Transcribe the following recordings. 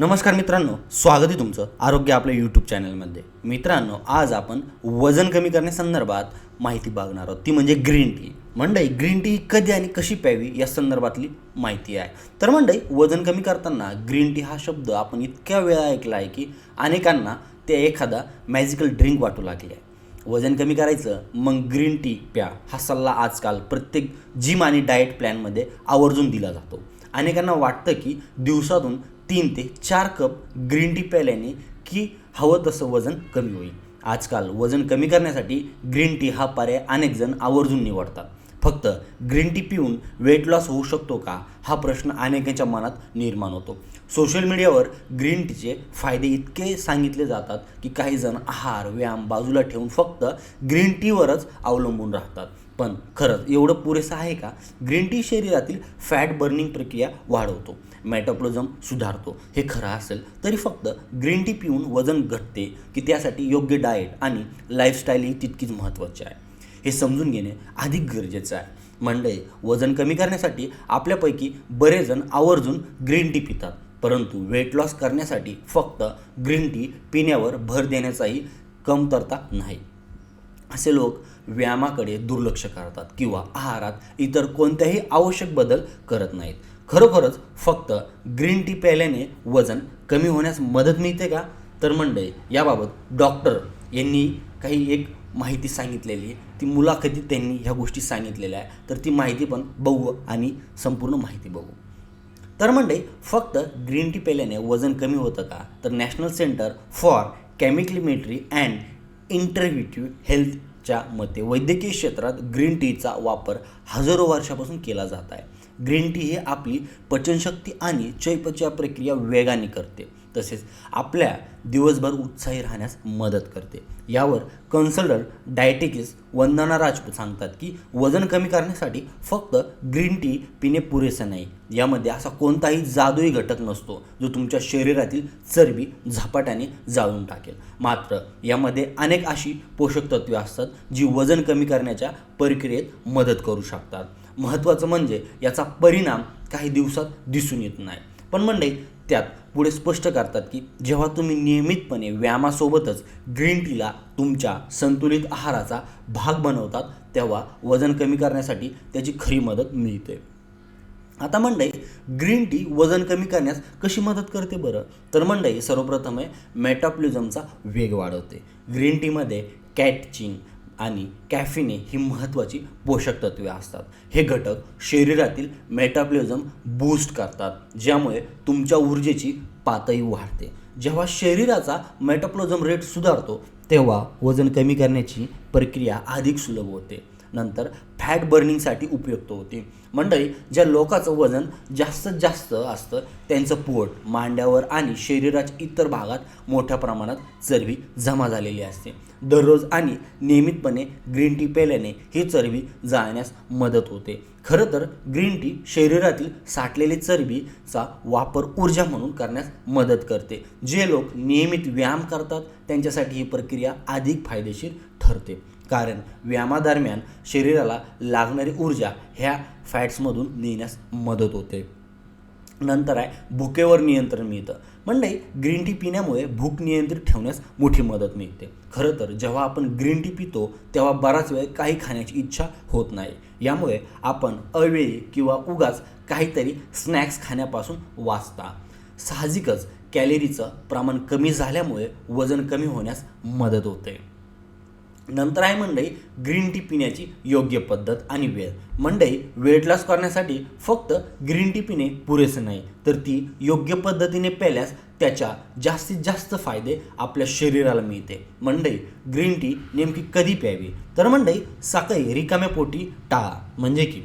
नमस्कार मित्रांनो स्वागत आहे तुमचं आरोग्य आपल्या यूट्यूब चॅनलमध्ये मित्रांनो आज आपण वजन कमी करण्यासंदर्भात माहिती बघणार आहोत. ती म्हणजे ग्रीन टी मंडई ग्रीन टी कधी आणि कशी प्यावी या संदर्भातली माहिती आहे. तर मंडई वजन कमी करताना ग्रीन टी हा शब्द आपण इतक्या वेळा ऐकला आहे की अनेकांना ते एखादा मॅजिकल ड्रिंक वाटू लागले. आहे वजन कमी करायचं मग ग्रीन टी प्या. हा सल्ला आजकाल प्रत्येक जिम आणि डाएट प्लॅनमध्ये आवर्जून दिला जातो. अनेकांना वाटतं की दिवसातून तीन ते चार कप ग्रीन टी प्यायल्याने की हवं तसं वजन कमी होईल. आजकाल वजन कमी करण्यासाठी ग्रीन टी हा पर्याय अनेक जण आवर्जून निवडतात. फक्त ग्रीन टी पिऊन वेट लॉस होऊ शकतो का? हा प्रश्न अनेकांच्या मनात निर्माण होतो. सोशल मीडियावर ग्रीन टीचे फायदे इतके सांगितले जातात की काही जण आहार व्यायाम बाजूला ठेवून फक्त ग्रीन टीवरच अवलंबून राहतात. पण खरंच एवढं पुरेसं आहे का? ग्रीन टी शरीरातील फॅट बर्निंग प्रक्रिया वाढवतो. मेटाप्लोझम सुधारतो. हे खरं असेल तरी फक्त ग्रीन टी पिऊन वजन घटते की त्यासाठी योग्य डाएट आणि लाईफस्टाईल ही तितकीच महत्त्वाची आहे. हे समजून घेणे अधिक गरजेचं आहे. म्हणजे वजन कमी करण्यासाठी आपल्यापैकी बरेच जण आवर्जून ग्रीन टी पितात परंतु वेट लॉस करण्यासाठी फक्त ग्रीन टी पिण्यावर भर देण्याचाही कमतरता नाही. असे लोक व्यायामाकडे दुर्लक्ष करतात किंवा आहारात इतर कोणत्याही आवश्यक बदल करत नाहीत. खरोखरच फक्त ग्रीन टी प्यायल्याने वजन कमी होण्यास मदत मिळते का? तर मंडळी याबाबत डॉक्टर यांनी काही एक माहिती सांगितलेली ती मुलाखतीत त्यांनी ह्या गोष्टी सांगितलेल्या आहे तर ती माहिती पण बघू आणि संपूर्ण माहिती बघू. तर मंडळी फक्त ग्रीन टी प्यायल्याने वजन कमी होतं का? तर national centre for complementary and integrative हेल्थच्या मते वैद्यकीय क्षेत्रात ग्रीन टीचा वापर हजारो वर्षापासून केला जात आहे. ग्रीन टी ही आपली पचनशक्ती आणि चयपचय प्रक्रिया वेगाने करते. तसेच आपल्या दिवसभर उत्साही राहण्यास मदत करते. यावर कन्सल्टंट डायटिकिस वंदना राजपूत सांगतात की वजन कमी करण्यासाठी फक्त ग्रीन टी पिणे पुरेसे नाही. यामध्ये असा कोणताही जादुई घटक नसतो जो तुमच्या शरीरातील चरबी झपाट्याने जाळून टाकेल. मात्र यामध्ये अनेक अशी पोषक तत्वे असतात जी वजन कमी करण्याच्या प्रक्रियेत मदत करू शकतात. महत्त्वाचं म्हणजे याचा परिणाम काही दिवसात दिसून येत नाही. पण मंडई त्यात पुढे स्पष्ट करतात की जेव्हा तुम्ही नियमितपणे व्यायामासोबतच ग्रीन टीला तुमच्या संतुलित आहाराचा भाग बनवतात तेव्हा वजन कमी करण्यासाठी त्याची खरी मदत मिळते. आता मंडई ग्रीन टी वजन कमी करण्यास कशी मदत करते बरं? तर मंडई सर्वप्रथम आहे मेटाप्लिझमचा वेग वाढवते. ग्रीन टीमध्ये कॅटचिन आणि कॅफिने ही महत्त्वाची पोषक तत्वे असतात. हे घटक शरीरातील मेटाबॉलिझम बूस्ट करतात ज्यामुळे तुमच्या ऊर्जेची पातळी वाढते. जेव्हा शरीराचा मेटाबॉलिझम रेट सुधारतो तेव्हा वजन कमी करण्याची प्रक्रिया अधिक सुलभ होते. नंतर फॅट बर्निंगसाठी उपयुक्त होते. मंडळी ज्या लोकांचं वजन जास्तीत जास्त असतं त्यांचं पोट मांड्यावर आणि शरीराच्या इतर भागात मोठ्या प्रमाणात चरबी जमा झालेली असते. दररोज आणि नियमितपणे ग्रीन टी प्यायल्याने ही चरबी जाळण्यास मदत होते. खरं तर ग्रीन टी शरीरातील साठलेली चरबीचा वापर ऊर्जा म्हणून करण्यास मदत करते. जे लोक नियमित व्यायाम करतात त्यांच्यासाठी ही प्रक्रिया अधिक फायदेशीर ठरते. कारण व्यायामादरम्यान शरीराला लागणारी ऊर्जा ह्या फॅट्समधून नेण्यास मदत होते. नंतर आहे भुकेवर नियंत्रण मिळतं. म्हणजे ग्रीन टी पिण्यामुळे भूक नियंत्रित ठेवण्यास मोठी मदत मिळते. खरं तर जेव्हा आपण ग्रीन टी पितो तेव्हा बराच वेळ काही खाण्याची इच्छा होत नाही. यामुळे आपण अवेळी किंवा उगाच काहीतरी स्नॅक्स खाण्यापासून वाचता. साहजिकच कॅलरीचं प्रमाण कमी झाल्यामुळे वजन कमी होण्यास मदत होते. नंतर आहे मंडई ग्रीन टी पिण्याची योग्य पद्धत आणि वेळ. मंडई वेट लॉस करण्यासाठी फक्त ग्रीन टी पिणे पुरेसे नाही तर ती योग्य पद्धतीने प्यायल्यास त्याच्या जास्तीत जास्त फायदे आपल्या शरीराला मिळते. मंडई ग्रीन टी नेमकी कधी प्यावी? तर मंडई सकाळी रिकाम्या पोटी टाळा. म्हणजे की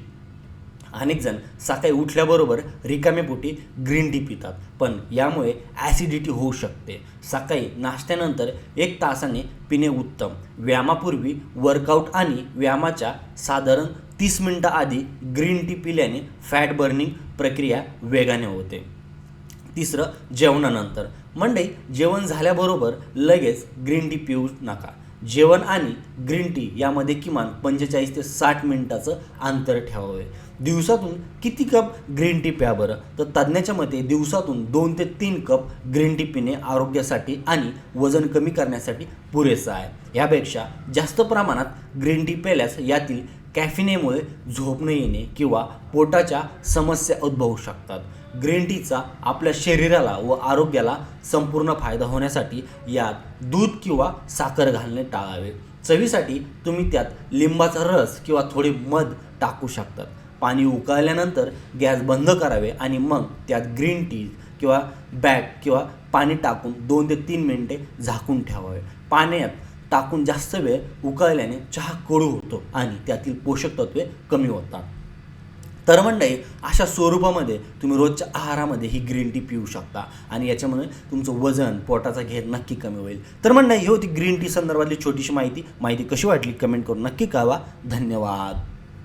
अनेकजण सकाळी उठल्याबरोबर रिकामे पोटी ग्रीन टी पितात. पण यामुळे ॲसिडिटी होऊ शकते. सकाळी नाश्त्यानंतर एक तासाने पिणे उत्तम. व्यायामापूर्वी वर्कआउट आणि व्यायामाच्या साधारण तीस मिनटं आधी ग्रीन टी पिल्याने फॅट बर्निंग प्रक्रिया वेगाने होते. तिसरं जेवणानंतर. मंडई जेवण झाल्याबरोबर लगेच ग्रीन टी पिऊ नका. जेवण आणि ग्रीन टी यामध्ये किमान पंचेचाळीस ते साठ मिनिटाचं अंतर ठेवावे. दिवसातून किती कप ग्रीन टी प्या बरं? तर तज्ज्ञाच्या मते दिवसातून दोन ते तीन कप ग्रीन टी पिणे आरोग्यासाठी आणि वजन कमी करण्यासाठी पुरेसं आहे. यापेक्षा जास्त प्रमाणात ग्रीन टी प्याल्यास यातील कॅफिनेमुळे झोप न येणे किंवा पोटाच्या समस्या उद्भवू शकतात. ग्रीन टीचा आपल्या शरीराला व आरोग्याला संपूर्ण फायदा होण्यासाठी यात दूध किंवा साखर घालणे टाळावे. चवीसाठी तुम्ही त्यात लिंबाचा रस किंवा थोडे मध टाकू शकतात. पाणी उकळल्यानंतर गॅस बंद करावे आणि मग त्यात ग्रीन टी किंवा बॅग किंवा पाणी टाकून दोन ते तीन मिनिटे झाकून ठेवावे. पाण्यात टाकून जास्त वेळ उकळल्याने चहा कडू होतो आणि त्यातील पोषक तत्वे कमी होतात. तर मंडळी अशा स्वरूपामध्ये तुम्ही रोजच्या आहारामध्ये ही ग्रीन टी पिऊ शकता. आणि याच्यामुळे तुमचं वजन पोटाचा घेर नक्की कमी होईल. तर मंडळी ही होती ग्रीन टी संदर्भातली छोटीशी माहिती. माहिती कशी वाटली कमेंट करून नक्की कळवा. धन्यवाद.